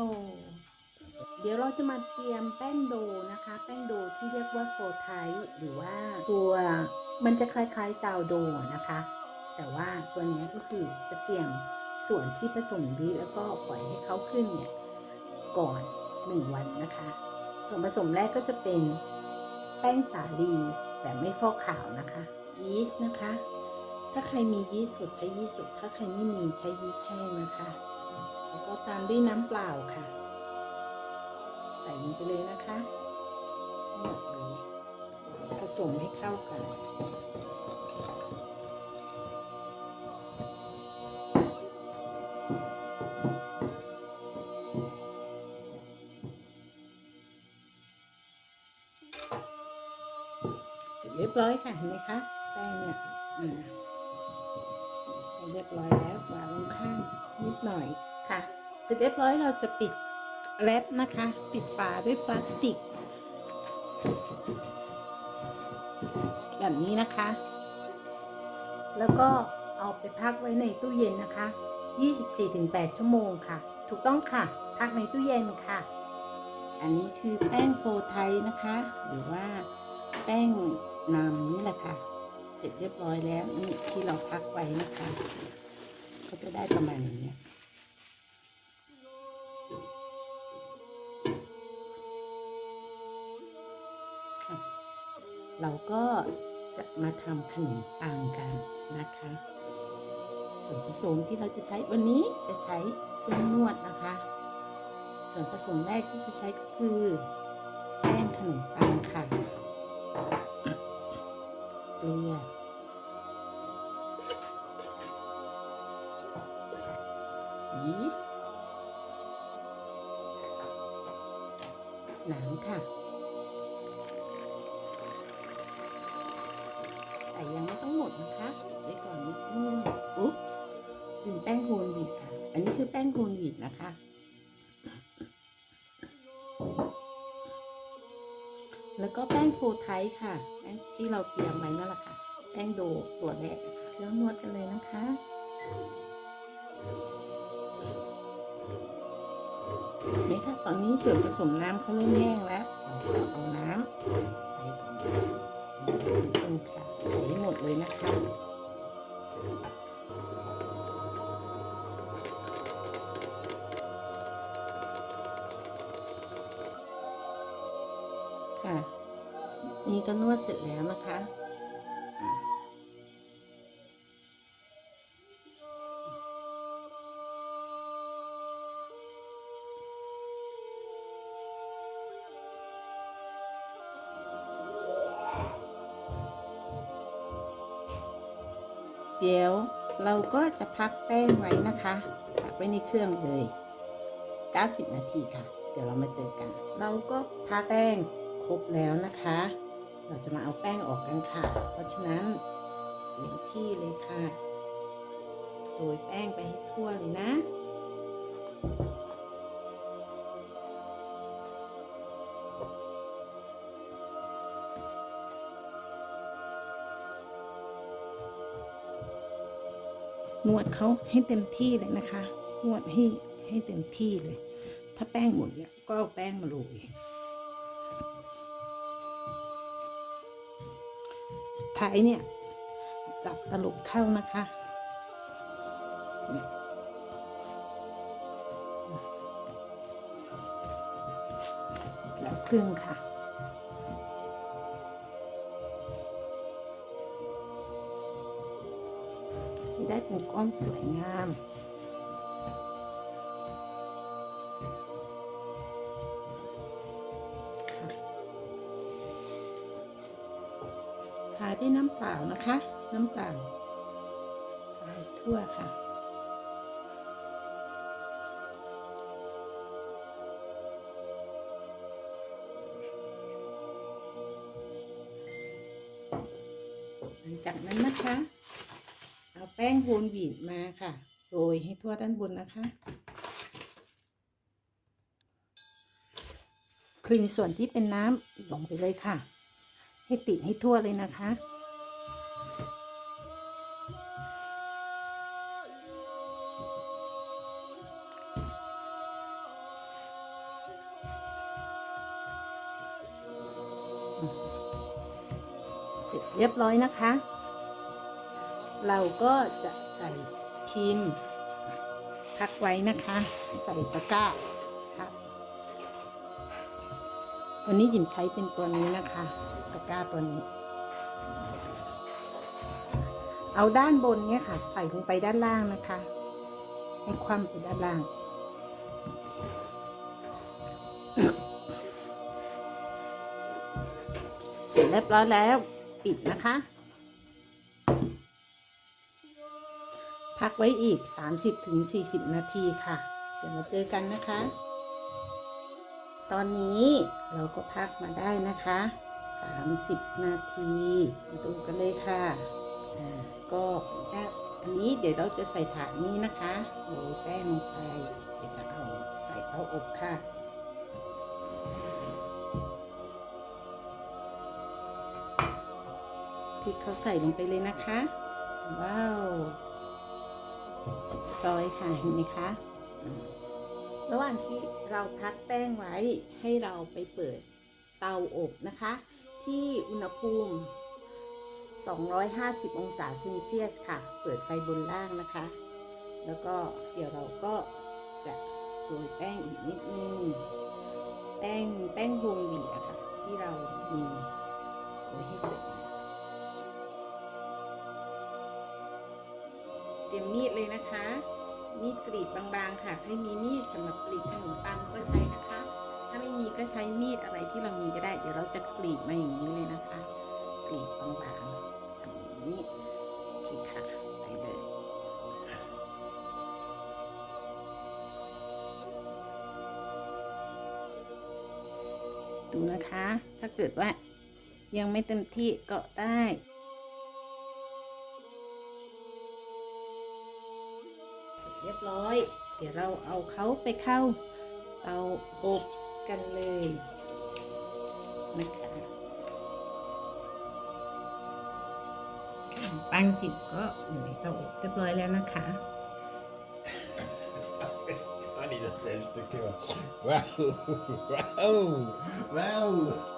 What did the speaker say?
โอ เดี๋ยวเราจะมาเตรียมแป้งโดนะคะ แป้งโดที่เรียกว่าโฟไทหรือว่าตัวมันจะคล้ายๆซาวโดนะคะ แต่ว่าตัวนี้ก็คือจะเตรียมส่วนที่ผสมยีแล้วก็ปล่อยให้เขาขึ้นเนี่ยก่อน 1 วันนะคะ ส่วนผสมแรกก็จะเป็นแป้งสาลีแต่ไม่ฟอกขาวนะคะยีสต์นะคะ ถ้าใครมียีสต์สดใช้ยีสต์สดถ้าใครไม่มีใช้ยีสต์แห้งนะคะ แล้วก็ตามด้วยน้ำเปล่าค่ะ ใส่ลงไปเลยนะคะหมดเลยผสมให้เข้ากันเสร็จเรียบร้อยค่ะเห็นไหมคะแป้งเนี่ยอ่าเรียบร้อยแล้ววางลงข้างนิดหน่อย ค่ะเสร็จเรียบร้อยเราจะปิดแรปนะคะ ปิดฝาด้วยพลาสติก แบบนี้นะคะ แล้วก็เอาไปพักไว้ในตู้เย็นนะคะ 24-8 ชั่วโมงค่ะ ถูกต้องค่ะ พักในตู้เย็นค่ะ อันนี้คือแป้งโฟไทยนะคะ หรือว่าแป้งนำนี่แหละค่ะ เสร็จเรียบร้อยแล้วนี่ที่เราพักไว้นะคะ ก็จะได้ประมาณนี้ ก็จะมาทำขนมปังกันนะคะ ส่วนผสมที่เราจะใช้วันนี้จะใช้เครื่องนวดนะคะ ส่วนผสมแรกที่จะใช้ก็คือแป้งขนมปังค่ะเกลือยีสต์น้ำค่ะ แต่ยังไม่ต้องหมดนะคะไว้ก่อนนิดนึงอุ๊ปส์ลืมแป้งโฮลวีตค่ะ อันนี้คือแป้งโฮลวีตนะคะ แล้วก็แป้งโฟไทส์ค่ะ แป้งที่เราเตรียมไว้นั่นแหละค่ะ แป้งโดตัวแรกอะคะเครื่องนวดกันเลยนะคะนไหมคะตอนนี้ส่วนผสมน้ำเขาเริ่มแห้งแล้วเราก็เอาน้ำใส่ลงไปตรงค่ะ ส่ให้หมดเลยนะคะค่ะ นี่ก็นวดเสร็จแล้วนะคะ เดี๋ยวเราก็จะพักแป้งไว้นะคะพักไว้ในเครื่องเลย 90 นาทีค่ะ เดี๋ยวเรามาเจอกัน เราก็พักแป้งครบแล้วนะคะ เราจะมาเอาแป้งออกกันค่ะ เพราะฉะนั้นเตรียมที่เลยค่ะโรยแป้งไปให้ทั่วเลยนะ นวดเขาให้เต็มที่เลยนะคะ นวดให้ให้เต็มที่เลย ถ้าแป้งหมดเนี่ยก็เอาแป้งมาโรยสุดท้ายเนี่ย จับตลบเข้านะคะเนี่ยแล้วครึ่งค่ะ ได้อนสวยงาม ทาด้วยน้ำเปล่านะคะ น้ำเปล่าทาทั่วค่ะหลังจากนั้นนะคะ แป้งบูนหวีดมาค่ะ โรยให้ทั่วด้านบนนะคะ คลึงส่วนที่เป็นน้ำลงไปเลยค่ะ ให้ติดให้ทั่วเลยนะคะเสร็จเรียบร้อยนะคะ เราก็จะใส่พิมพ์ พักไว้นะคะ ใส่ตะกร้าครับวันนี้หยิมใช้เป็นตัวนี้นะคะ ตะกร้าตัวนี้ เอาด้านบนเนี่ยค่ะ ใส่ลงไปด้านล่างนะคะ ให้คว่ำไปด้านล่างเสร็จเรียบร้อยแล้ว ปิดนะคะ พักไว้อีก 30-40 นาทีค่ะ เดี๋ยวมาเจอกันนะคะ ตอนนี้เราก็พักมาได้นะคะ 30 นาที มาดูกันเลยค่ะอ่าก็อันนี้เดี๋ยวเราจะใส่ถาดนี้นะคะโรยแป้งลงไปเดี๋ยวจะเอาใส่เตาอบค่ะพริกเขาใส่ลงไปเลยนะคะ ว้าว เสร็จร้อยค่ะเห็นไหมคะ ระหว่างที่เราพักแป้งไว้ให้เราไปเปิดเตาอบนะคะ ที่อุณหภูมิ 250 องศาเซนเซียสค่ะ เปิดไฟบนล่างนะคะ แล้วก็เดี๋ยวเราก็จะโรยแป้งอีกนิดนึง แป้งแป้งโฮมวีอะค่ะ ที่เรามีโรยให้สวย เตรียมมีดเลยนะคะ มีดกรีดบางๆค่ะให้มีมีดสำหรับกรีดขนมปังก็ใช้นะคะ ถ้าไม่มีก็ใช้มีดอะไรที่เรามีก็ได้ เดี๋ยวเราจะกรีดมาอย่างนี้เลยนะคะ กรีดบางๆทำอย่างนี้โอเคค่ะไปเลยดูนะคะ ถ้าเกิดว่ายังไม่เต็มที่ก็ได้ เรียบร้อย เดี๋ยวเราเอาเขาไปเข้าเตาอบกันเลยนะคะขนมปังจิบก็อยู่ในเตาอบเรียบร้อยแล้วนะคะ Tiny little stycke. Wow! Wow! Wow!